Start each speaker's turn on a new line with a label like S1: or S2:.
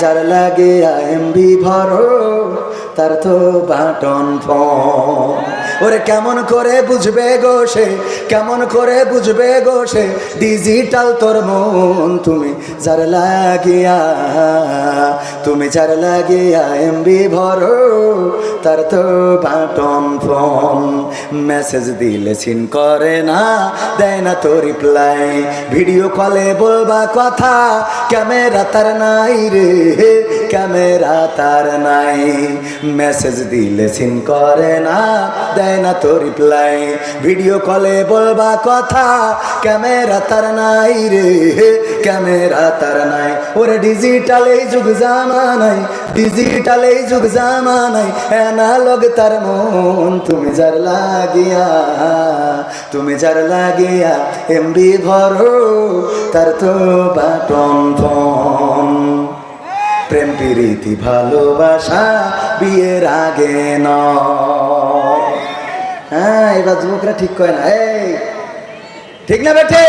S1: যার লাগে এমবি ভর, তার তো বাটন ওরে কেমন করে বুঝবে গো সে, কেমন করে বুঝবে গো সে ডিজিটাল তোর মন, তুমি যার লাগিয়া, তুমি যার লাগিয়া এমবি ভরো তার তো বাটন ফোন। মেসেজ দিলে সিন করে না, দেয় না তো রিপ্লাই ভিডিও কলে বলবা কথা, ক্যামেরা তার নাই রে, ক্যামেরা তার নাই। মেসেজ দিলে সিন করে না, দেয় না তো রিপ্লাই ভিডিও কলে বলবা কথা, ক্যামেরা তার নাই রে ক্যামেরা তার নাই। ওরে ডিজিটাল এই যুগ জামানাই ডিজিটাল এই যুগ জামানাই অ্যানালগ তার মন তুমি যার লাগিয়া, তুমি যার লাগিয়া এমবি ভরো, তার তো বাটন ফোন। প্রেম, প্রীতি, ভালোবাসা বিয়ের আগে ন হ্যাঁ এবার যুবকরা ঠিক কয় না। এই, ঠিক না বেঠে?